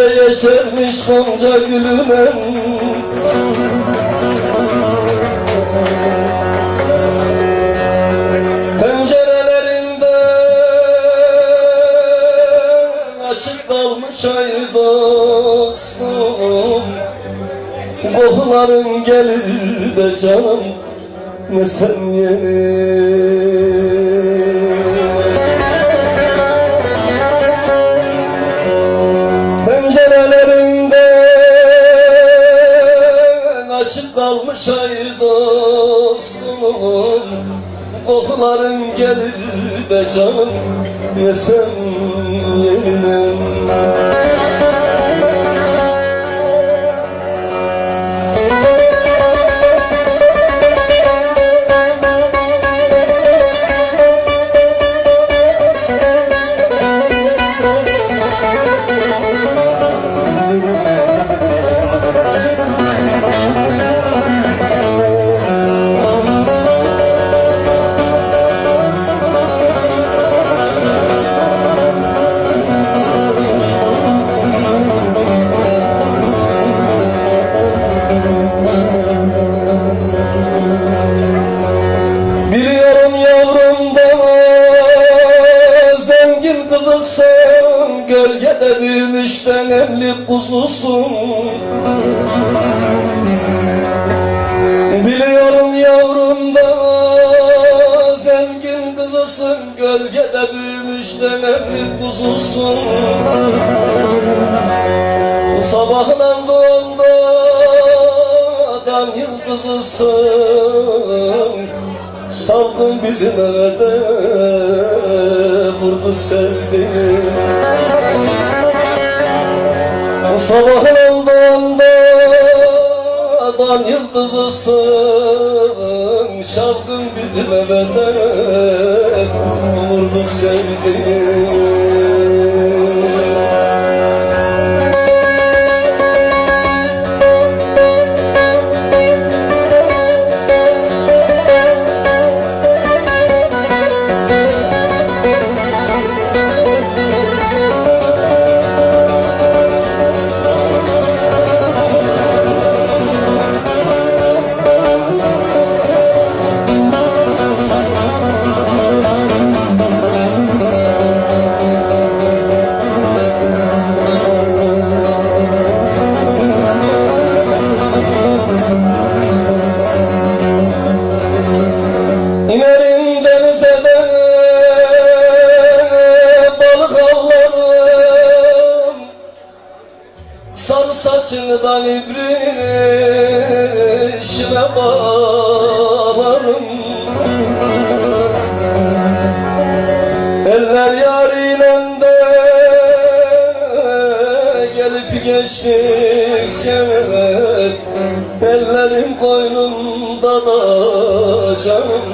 bahçelerde yeşermiş gonca gülümen Pencerelerinde açık kalmış ay dostum. Kokuların gelir de canım ne sen yeni dostum Kokuların gelir de canım ne sen yerine Gölgede büyümüş evli kuzusun. Biliyorum yavrum da zengin kızısın Gölgede büyümüş evli kuzusun. Sabahla doğanda dan yıldızısın Salgın bizim evde vurdu sevdi. Sabahın olduğunda dan yıldızısın Şalgın bizim evde vurdu sevdi saçından ibrişime bağlarım. Eller yariyle de gelip geçtikçe Ellerim koynumda da canım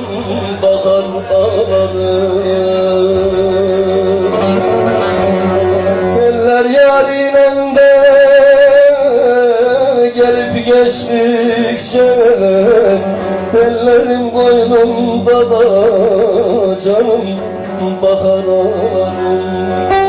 bakar ağlarım Ellerim koynumda da canım bakar ağlarım